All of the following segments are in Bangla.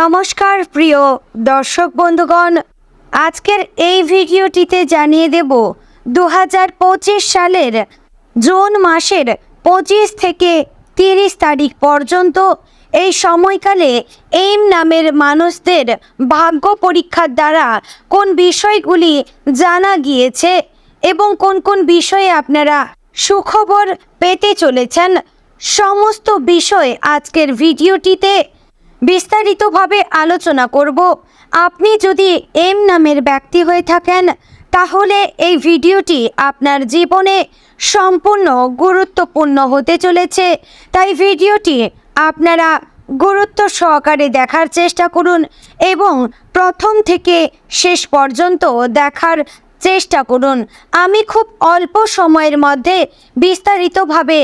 নমস্কার, প্রিয় দর্শক বন্ধুগণ। আজকের এই ভিডিওটিতে জানিয়ে দেব দু হাজার পঁচিশ সালের জুন মাসের পঁচিশ থেকে তিরিশ তারিখ পর্যন্ত এই সময়কালে এইম নামের মানুষদের ভাগ্য পরীক্ষার দ্বারা কোন বিষয়গুলি জানা গিয়েছে এবং কোন কোন বিষয়ে আপনারা সুখবর পেতে চলেছেন, সমস্ত বিষয় আজকের ভিডিওটিতে বিস্তারিতভাবে আলোচনা করব। আপনি যদি এম নামের ব্যক্তি হয়ে থাকেন, তাহলে এই ভিডিওটি আপনার জীবনে সম্পূর্ণ গুরুত্বপূর্ণ হতে চলেছে। তাই ভিডিওটি আপনারা গুরুত্ব সহকারে দেখার চেষ্টা করুন এবং প্রথম থেকে শেষ পর্যন্ত দেখার চেষ্টা করুন। আমি খুব অল্প সময়ের মধ্যে বিস্তারিতভাবে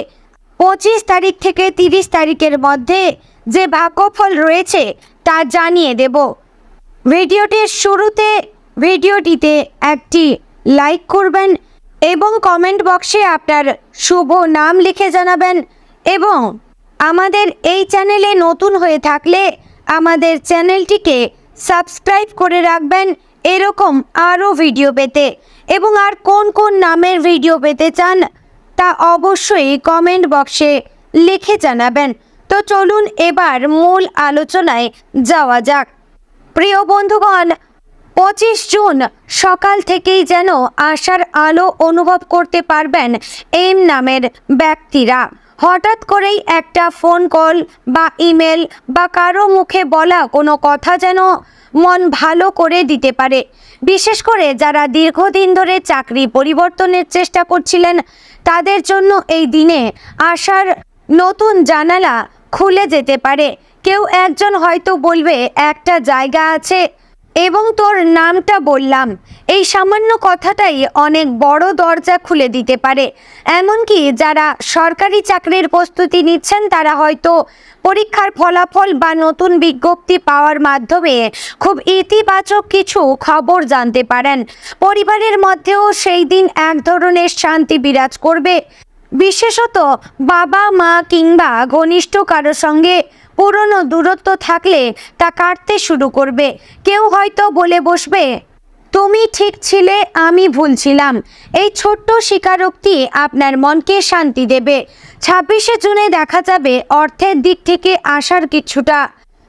পঁচিশ তারিখ থেকে তিরিশ তারিখের মধ্যে যে ভাগ্যফল রয়েছে তা জানিয়ে দেব। ভিডিওটির শুরুতে, ভিডিওটিতে একটি লাইক করবেন এবং কমেন্ট বক্সে আপনার শুভ নাম লিখে জানাবেন এবং আমাদের এই চ্যানেলে নতুন হয়ে থাকলে আমাদের চ্যানেলটিকে সাবস্ক্রাইব করে রাখবেন এরকম আরও ভিডিও পেতে। এবং আর কোন কোন নামের ভিডিও পেতে চান তা অবশ্যই কমেন্ট বক্সে লিখে জানাবেন। তো চলুন এবার মূল আলোচনায় যাওয়া যাক। প্রিয় বন্ধুগণ, পঁচিশ জুন সকাল থেকেই যেন আশার আলো অনুভব করতে পারবেন এম নামের ব্যক্তিরা। হঠাৎ করেই একটা ফোন কল বা ইমেল বা কারও মুখে বলা কোনো কথা যেন মন ভালো করে দিতে পারে। বিশেষ করে যারা দীর্ঘদিন ধরে চাকরি পরিবর্তনের চেষ্টা করছিলেন, তাদের জন্য এই দিনে আশার নতুন জানালা খুলে যেতে পারে। কেউ একজন হয়তো বলবে, একটা জায়গা আছে। এবং তোর নামটা বললাম। এই সামান্য কথাটাই অনেক বড় দরজা খুলে দিতে পারে। এমনকি যারা সরকারি চাকরির প্রস্তুতি নিচ্ছেন, তারা হয়তো পরীক্ষার ফলাফল বা নতুন বিজ্ঞপ্তি পাওয়ার মাধ্যমে খুব ইতিবাচক কিছু খবর জানতে পারেন। পরিবারের মধ্যেও সেই দিন এক ধরনের শান্তি বিরাজ করবে। বিশেষত বাবা, মা কিংবা ঘনিষ্ঠ কারোর সঙ্গে পুরনো দূরত্ব থাকলে তা কাটতে শুরু করবে। কেউ হয়তো বলে বসবে, তুমি ঠিক ছিলে, আমি ভুল ছিলাম। এই ছোট্ট স্বীকারোক্তি আপনার মনকে শান্তি দেবে। ছাব্বিশে জুনে দেখা যাবে অর্থের দিক থেকে আসার কিছুটা।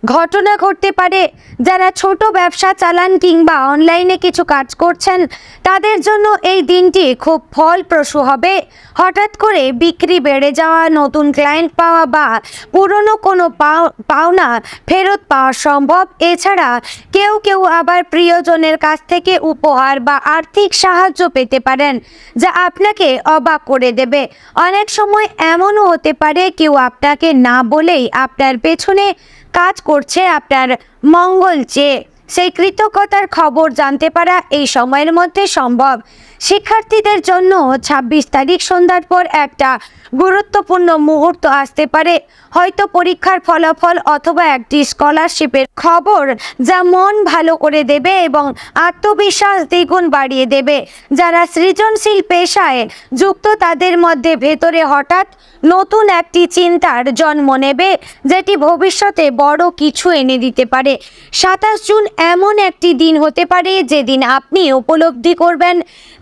ঘটনা ঘটতে পারে। যারা ছোট ব্যবসা চালান কিংবা অনলাইনে কিছু কাজ করছেন, তাদের জন্য এই দিনটি খুব ফলপ্রসূ হবে। হঠাৎ করে বিক্রি বেড়ে যাওয়া, নতুন ক্লায়েন্ট পাওয়া বা পুরনো কোনো পাও- পাওনা ফেরত পাওয়া সম্ভব। এছাড়া কেউ কেউ আবার প্রিয়জনের কাছ থেকে উপহার বা আর্থিক সাহায্য পেতে পারেন, যা আপনাকে অবাক করে দেবে। অনেক সময় এমনও হতে পারে কেউ আপনাকে না বলেই আপনার পেছনে কাজ করছে আপনার মঙ্গল চেয়ে। সেই কৃতজ্ঞতার খবর জানতে পারা এই সময়ের মধ্যে সম্ভব। শিক্ষার্থীদের জন্য ২৬ তারিখ সন্ধ্যার পর একটা গুরুত্বপূর্ণ মুহূর্ত আসতে পারে। হয়তো পরীক্ষার ফলাফল অথবা একটি স্কলারশিপের খবর যা মন ভালো করে দেবে এবং আত্মবিশ্বাস দ্বিগুণ বাড়িয়ে দেবে। যারা সৃজনশীল পেশায় যুক্ত তাদের মধ্যে ভেতরে হঠাৎ নতুন একটি চিন্তার জন্ম নেবে, যেটি ভবিষ্যতে বড় কিছু এনে দিতে পারে। সাতাশ জুন এমন একটি দিন হতে পারে যেদিন আপনি উপলব্ধি করবেন।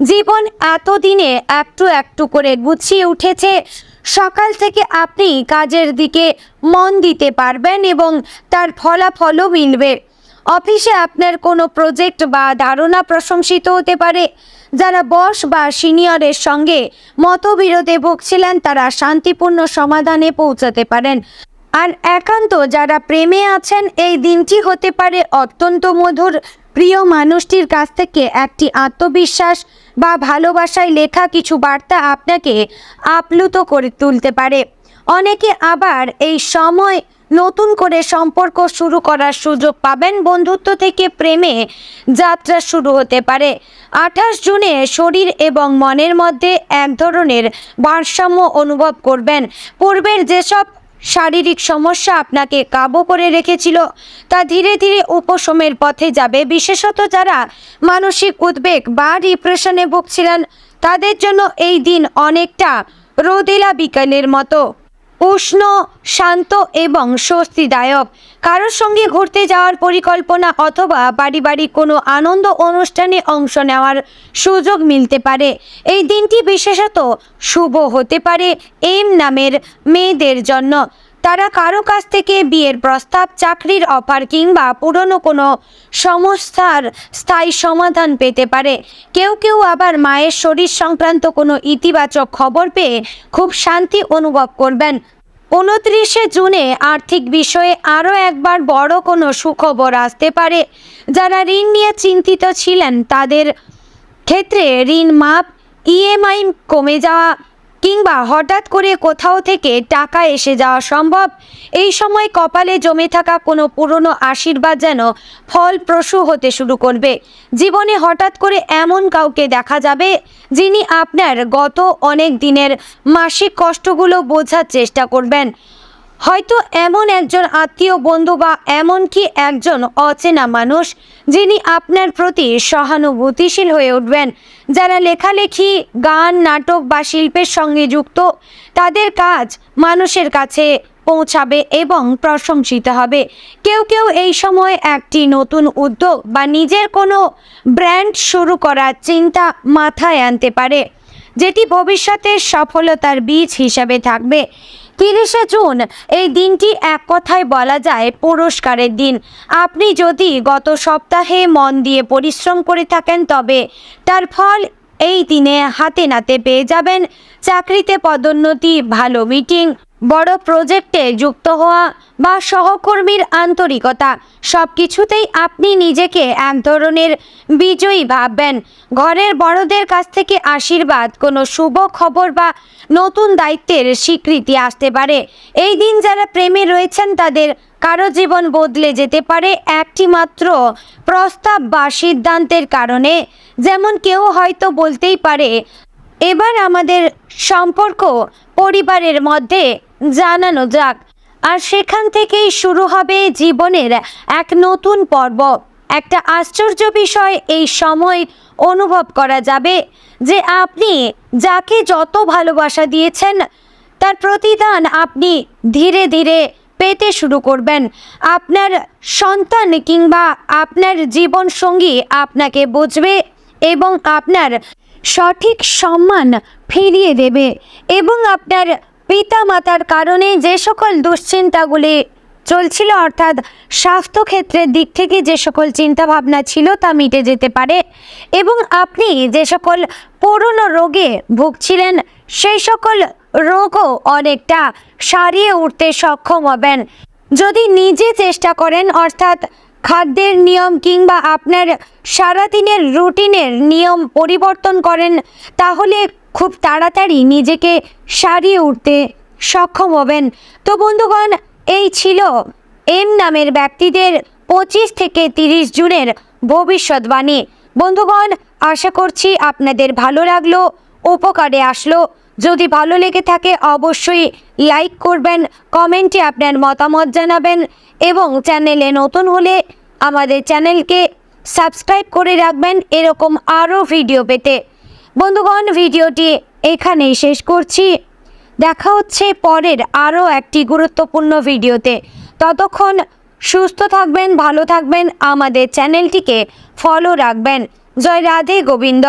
জীবন এতদিনে একটু একটু করে গুছিয়ে উঠেছে। সকাল থেকে আপনি কাজের দিকে মন দিতে পারবেন এবং তার ফলাফলও মিলবে। অফিসে আপনার কোনো প্রজেক্ট বা ধারণা প্রশংসিত হতে পারে। যারা বস বা সিনিয়রের সঙ্গে মতবিরোধে ভুগছিলেন, তারা শান্তিপূর্ণ সমাধানে পৌঁছাতে পারেন। আর একান্ত যারা প্রেমে আছেন, এই দিনটি হতে পারে অত্যন্ত মধুর। প্রিয় মানুষটির কাছ থেকে একটি আত্মবিশ্বাস বা ভালোবাসায় লেখা কিছু বার্তা আপনাকে আপ্লুত করে তুলতে পারে। অনেকে আবার এই সময় নতুন করে সম্পর্ক শুরু করার সুযোগ পাবেন বন্ধুত্ব থেকে প্রেমে যাত্রা শুরু হতে পারে। আঠাশ জুনে শরীর এবং মনের মধ্যে এক ধরনের ভারসাম্য অনুভব করবেন। পূর্বের যেসব শারীরিক সমস্যা আপনাকে কাবু করে রেখেছিল। তা ধীরে ধীরে উপশমের পথে যাবে। বিশেষত যারা মানসিক উদ্বেগ বা ডিপ্রেশনে ভুগছিলেন, তাদের জন্য এই দিন অনেকটা রোদেলা বিকালের মতো। উষ্ণ, শান্ত এবং স্বস্তিদায়ক। কারোর সঙ্গে ঘুরতে যাওয়ার পরিকল্পনা অথবা বাড়ি বাড়ি কোনো আনন্দ অনুষ্ঠানে অংশ নেওয়ার সুযোগ মিলতে পারে। এই দিনটি বিশেষত শুভ হতে পারে এম নামের মেয়েদের জন্য। তারা কারও কাছ থেকে বিয়ের প্রস্তাব, চাকরির অফার কিংবা পুরনো কোনো সমস্যার স্থায়ী সমাধান পেতে পারে। কেউ কেউ আবার মায়ের শরীর সংক্রান্ত কোনো ইতিবাচক খবর পেয়ে খুব শান্তি অনুভব করবেন। উনত্রিশে জুনে আর্থিক বিষয়ে আরও একবার বড় কোনো সুখবর আসতে পারে। যারা ঋণ নিয়ে চিন্তিত ছিলেন, তাদের ক্ষেত্রে ঋণ মাপ ইএমআই কমে যাওয়া কিংবা হঠাৎ করে কোথাও থেকে টাকা এসে যাওয়া সম্ভব? এই সময় কপালে জমে থাকা কোনো পুরনো আশীর্বাদ যেন ফলপ্রসূ হতে শুরু করবে। জীবনে হঠাৎ করে এমন কাউকে দেখা যাবে যিনি আপনার গত অনেক দিনের মাসিক কষ্টগুলো বোঝার চেষ্টা করবেন। হয়তো এমন একজন আত্মীয় বন্ধু বা এমনকি একজন অচেনা মানুষ যিনি আপনার প্রতি সহানুভূতিশীল হয়ে উঠবেন। যারা লেখালেখি, গান, নাটক বা শিল্পের সঙ্গে যুক্ত, তাদের কাজ মানুষের কাছে পৌঁছাবে এবং প্রশংসিত হবে। কেউ কেউ এই সময় একটি নতুন উদ্যোগ বা নিজের কোনো ব্র্যান্ড শুরু করার চিন্তা মাথায় আনতে পারে। যেটি ভবিষ্যতের সফলতার বীজ হিসাবে থাকবে। তিরিশে জুন, এই দিনটি এক কথায় বলা যায় পুরস্কারের দিন। আপনি যদি গত সপ্তাহে মন দিয়ে পরিশ্রম করে থাকেন, তবে তার ফল এই দিনে হাতে নাতে পেয়ে যাবেন। চাকরিতে পদোন্নতি, ভালো মিটিং বড় প্রজেক্টে যুক্ত হওয়া বা সহকর্মীর আন্তরিকতা সব কিছুতেই আপনি নিজেকে এক ধরনের বিজয়ী ভাববেন। ঘরের বড়দের কাছ থেকে আশীর্বাদ, কোনো শুভ খবর বা নতুন দায়িত্বের স্বীকৃতি আসতে পারে। এই দিন যারা প্রেমে রয়েছেন, তাদের কারও জীবন বদলে যেতে পারে একটি মাত্র প্রস্তাব বা সিদ্ধান্তের কারণে। যেমন কেউ হয়তো বলতেই পারে, এবার আমাদের সম্পর্ক পরিবারের মধ্যে জানানো যাক। আর সেখান থেকেই শুরু হবে জীবনের এক নতুন পর্ব। একটা আশ্চর্য বিষয় এই সময় অনুভব করা যাবে যে আপনি যাকে যত ভালোবাসা দিয়েছেন, তার প্রতিদান আপনি ধীরে ধীরে পেতে শুরু করবেন। আপনার সন্তান কিংবা আপনার জীবন সঙ্গী আপনাকে বুঝবে এবং আপনার সঠিক সম্মান ফিরিয়ে দেবে এবং আপনার পিতা মাতার কারণে যে সকল দুশ্চিন্তাগুলি চলছিল, অর্থাৎ স্বাস্থ্যক্ষেত্রের দিক থেকে যে সকল চিন্তাভাবনা ছিল তা মিটে যেতে পারে এবং আপনি যে সকল পুরনো রোগে ভুগছিলেন, সেই সকল রোগও অনেকটা সারিয়ে উঠতে সক্ষম হবেন। যদি নিজে চেষ্টা করেন, অর্থাৎ খাদ্যের নিয়ম কিংবা আপনার সারাদিনের রুটিনের নিয়ম পরিবর্তন করেন, তাহলে খুব তাড়াতাড়ি নিজেকে সারিয়ে উঠতে সক্ষম হবেন। তো বন্ধুগণ, এই ছিল এম নামের ব্যক্তিদের পঁচিশ থেকে তিরিশ জুনের ভবিষ্যৎবাণী। বন্ধুগণ, আশা করছি আপনাদের ভালো লাগল, উপকারে আসলো। যদি ভালো লেগে থাকে, অবশ্যই লাইক করবেন, কমেন্টে আপনার মতামত জানাবেন এবং চ্যানেলে নতুন হলে আমাদের চ্যানেলকে সাবস্ক্রাইব করে রাখবেন। এরকম আরও ভিডিও পেতে বন্ধুগণ, ভিডিওটি এখানেই শেষ করছি। দেখা হচ্ছে পরের আরও একটি গুরুত্বপূর্ণ ভিডিওতে। ততক্ষণ সুস্থ থাকবেন, ভালো থাকবেন, আমাদের চ্যানেলটিকে ফলো রাখবেন। জয় রাধে গোবিন্দ।